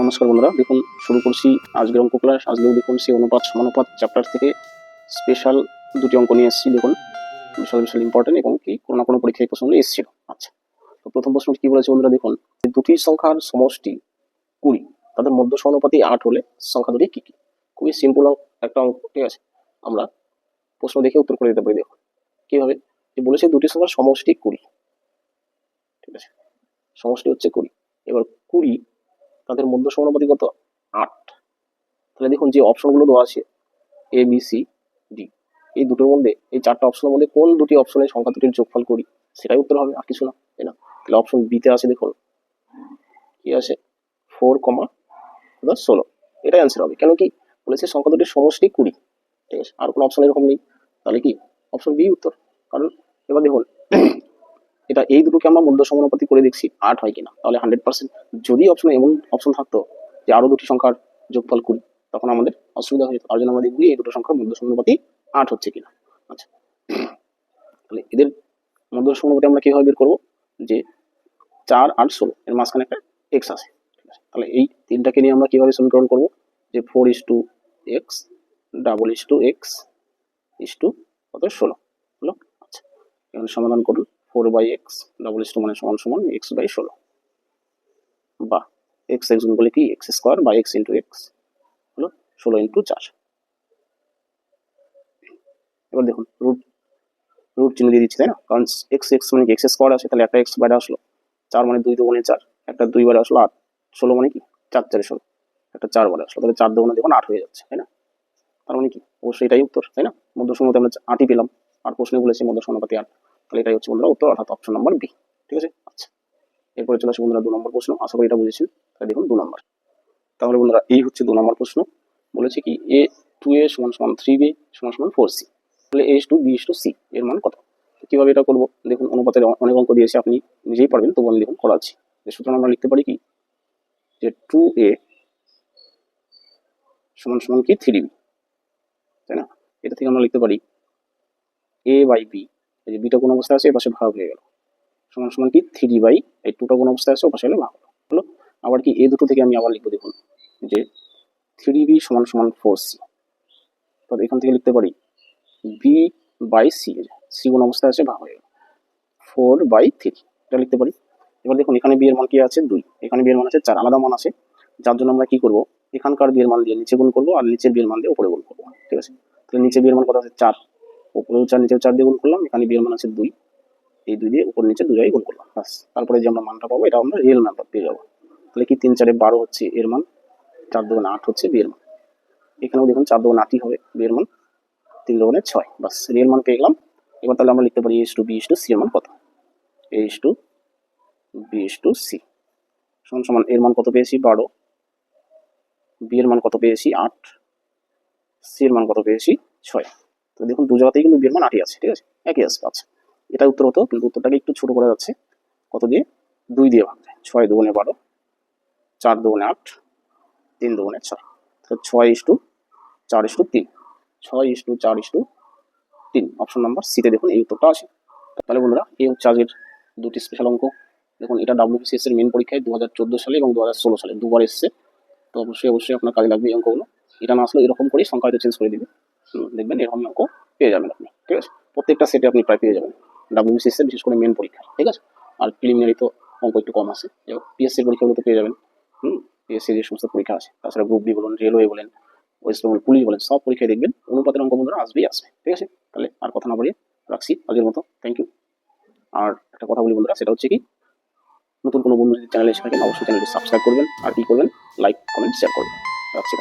নমস্কার বন্ধুরা, দেখুন, শুরু করছি আজকের অঙ্ক ক্লাস আজকেও দেখুন সেই অনুপাত, সমানুপাত চ্যাপ্টার থেকে স্পেশাল দুটি অঙ্ক নিয়ে এসেছি, দেখুন। বিশাল বিশাল ইম্পর্টেন্ট এবং কি, কোনো না কোনো পরীক্ষায় প্রশ্নগুলো এসেছিল। আচ্ছা তো প্রথম প্রশ্ন কি বলেছে বন্ধুরা, দেখুন? দুটি সংখ্যার সমষ্টি কুড়ি, তাদের মধ্য সমানুপাতি আট হলে সংখ্যা দুটি কী কী? খুবই সিম্পল একটা অঙ্ক, ঠিক আছে? আমরা প্রশ্ন দেখে উত্তর করে দিতে পারি, দেখুন। কীভাবে? যে বলেছে দুটি সংখ্যার সমষ্টি কুড়ি, ঠিক আছে? সমষ্টি হচ্ছে কুড়ি। এবার কুড়ি তাদের মধ্য সমানুপাতি কত? আট। তাহলে দেখুন যে অপশনগুলো দেওয়া আছে এ বি সি ডি এই দুটোর মধ্যে, এই চারটা অপশনের মধ্যে কোন দুটি অপশনের সংখ্যা দুটির যোগফল করি? সেটাই উত্তর হবে, আর কিছু না, তাই না? তাহলে অপশন বিতে আছে, দেখুন। কি আছে? ফোর কমা ষোলো। এটাই অ্যান্সার হবে, কেন কি? বলেছে সংখ্যা দুটির সমষ্টি কুড়ি। ঠিক আছে, আর কোনো অপশন এরকম নেই। তাহলে কি? অপশন বি উত্তর। কারণ, এবার দেখুন এটা এই দুটোকে আমরা মধ্য সমানুপাতি করে দেখছি আট হয় কিনা। তাহলে হান্ড্রেড পার্সেন্ট যদি অপশনে এমন অপশন থাকতো যে আরও দুটি সংখ্যার যোগফল কুড়ি তখন আমাদের অসুবিধা হয়ে যেত। তার জন্য আমরা দেখবি এই দুটো সংখ্যার মধ্য সমানুপাতি আট হচ্ছে কিনা। আচ্ছা। তাহলে এদের মধ্য সমানুপাতি আমরা কীভাবে বের করব? যে চার আর ষোলো, এর মাঝখানে একটা এক্স আছে। তাহলে এই তিনটাকে নিয়ে আমরা কীভাবে সমীকরণ করব? যে four is to x double is to x is to কত? ষোলো। হলো? আচ্ছা। এখানে সমাধান করুন। Four by x double is to মানে সমান সমান এক্স বাই ষোলো। বা এক্স এক্স গুণ কি? X square by x into x হলো ষোলো ইন্টু চার। এবার দেখুন, রুট রুট চিহ্ন দিয়ে দিচ্ছি, তাই না? কারণ এক্স এক্স মানে এক্স স্কোয়ার আছে, তাহলে একটা এক্স বাইরে আসলো। চার মানে দুই দুগুণে চার, একটা দুই বারে আসলো আট। ষোলো মানে কি? চার চারে ষোলো, একটা চার বারে আসলো। তাহলে চার দুগুণে দেখুন আট হয়ে যাচ্ছে, তাই না? তার মানে কি? অবশ্যই এটাই উত্তর, তাই না? মধ্য সমানুপাতি আমরা আটই পেলাম, আর প্রশ্নে বলেছি মধ্য সমানুপাতি আট। তাহলে এটাই হচ্ছে বন্ধুরা উত্তর, অর্থাৎ অপশন নাম্বার বি ঠিক আছে? আচ্ছা এরপরে চলে আসে বন্ধুরা দু নম্বর প্রশ্ন, আশা করি এটা বুঝেছেন। তাহলে দেখুন দু নম্বর। তাহলে বন্ধুরা এই হচ্ছে দু নম্বর প্রশ্ন, বলেছে কি এ টু এ সমান সমান থ্রি বি সমান সমান ফোর সি তাহলে S to b S to c এর মান কত? কীভাবে এটা করব? দেখুন, অনুপাতের অনেক অঙ্ক দিয়েছে, আপনি নিজেই পারবেন তবু আমি দেখুন করাচ্ছি। যে সুতরাং আমরা লিখতে পারি কি? যে টু এ সমান সমান কি? থ্রি বি তাই না? এটা থেকে আমরা লিখতে পারি এ বাই বি এই যে বিটা কোন অবস্থায় আছে এপাশে ভাগ হয়ে গেল। সমান সমান কি? থ্রি বাই এই টুটা কোন অবস্থায় আছে ওপাশে হলে ভাগ হলো। হলো, আবার কি এ দুটো থেকে আমি আবার লিখব দেখুন, যে থ্রি বি সমান সমান ফোর সি তো এখান থেকে লিখতে পারি বি বাই সি সি কোন অবস্থায় আছে, ভাগ হয়ে গেল। ফোর বাই থ্রি এটা লিখতে পারি। এবার দেখুন, এখানে বিয়ের মান কি আছে? দুই। এখানে বিয়ের মান আছে চার, আলাদা মান আছে। যার জন্য আমরা কি করব? এখানকার বিয়ের মান দিয়ে নিচে গুণ করব, আর নিচের বিয়ের মান দিয়ে উপরে গুণ করব। ঠিক আছে? তাহলে নিচে বিয়ের মান কত আছে? চার। উপরেও চার নিচেও চার দিয়ে গুণ করলাম, এখানে বিয়ের মান আছে দুই। এই দুই দিয়ে উপর নিচে জায়গায় গুণ করলাম বাস তারপরে যে আমরা মানটা পাবো, এটা আমরা রিয়েল মানটা পেয়ে যাব। তাহলে কি তিন চারে বারো হচ্ছে এর মান, চার দুগুণে আট হচ্ছে বিয়ের মান। এখানেও দেখুন চার দুগুণে আটই হবে বিয়ের মান, তিন দুগুণে ছয় বাস রিয়েল মান পেয়ে গেলাম। এবার তাহলে আমরা লিখতে পারি H to b to c এর মান কত? H to b to c সমান সমান এর মান কত পেয়েছি? বারো। বি এর মান কত পেয়েছি? আট। সি এর মান কত পেয়েছি? ছয়। তো দেখুন, দু জায়গাতেই কিন্তু বি এর মান আটই আছে, ঠিক আছে? একই আসবে আচ্ছা এটা উত্তর হতো কিন্তু উত্তরটাকে একটু ছোট করা যাচ্ছে। কত দিয়ে? দুই দিয়ে ভাঙবে ছয় দুগুণে বারো, চার দুগুণে আট, তিন দুগুণে ছয় তো ছয় ইস টু চার ইস টু তিন। ছয় ইস টু চার ইস টু তিন। অপশন নাম্বার সিতে দেখুন, এই উত্তরটা আছে। তাহলে বন্ধুরা, এই হচ্ছে আজকের দুটি স্পেশাল অঙ্ক। দেখুন, এটা ডাব্লিউবিসিএস এর মেন পরীক্ষায় দু হাজার চোদ্দ সালে এবং দু হাজার ষোলো সালে দুবার এসছে। তো অবশ্যই অবশ্যই আপনার কাজে লাগবে এই অঙ্কগুলো। এটা না আসলে এরকম করেই সংখ্যা হয়তো চেঞ্জ করে দিবে। দেখবেন, এরকম অঙ্ক পেয়ে যাবেন আপনি, ঠিক আছে? প্রত্যেকটা সেটে আপনি প্রায় পেয়ে যাবেন। ডাব্লিউবিসিএস এর বিশেষ করে মেন পরীক্ষা, ঠিক আছে? আর প্রিলিমিনারি তো অঙ্ক একটু কম আছে। পিএসসি পরীক্ষাগুলো তো পেয়ে যাবেন, হুম? পিএসসি যে সমস্ত পরীক্ষা আছে, তাছাড়া গ্রুপ ডি বলুন রেলওয়ে বলেন ওয়েস্ট বেঙ্গল পুলিশ বলেন, সব পরীক্ষায় দেখবেন অনুপাতের অঙ্ক বন্ধুরা আসবেই আসবে, ঠিক আছে? তাহলে আর কথা না বলিয়ে রাখছি আজকের মতো। থ্যাংক ইউ আর একটা কথা বলি বন্ধুরা, সেটা হচ্ছে কি, নতুন কোনো বন্ধু যদি চ্যানেলে এসে থাকেন, অবশ্যই চ্যানেলটি সাবস্ক্রাইব করবেন, আর কি করবেন লাইক কমেন্ট শেয়ার করবেন। রাখছি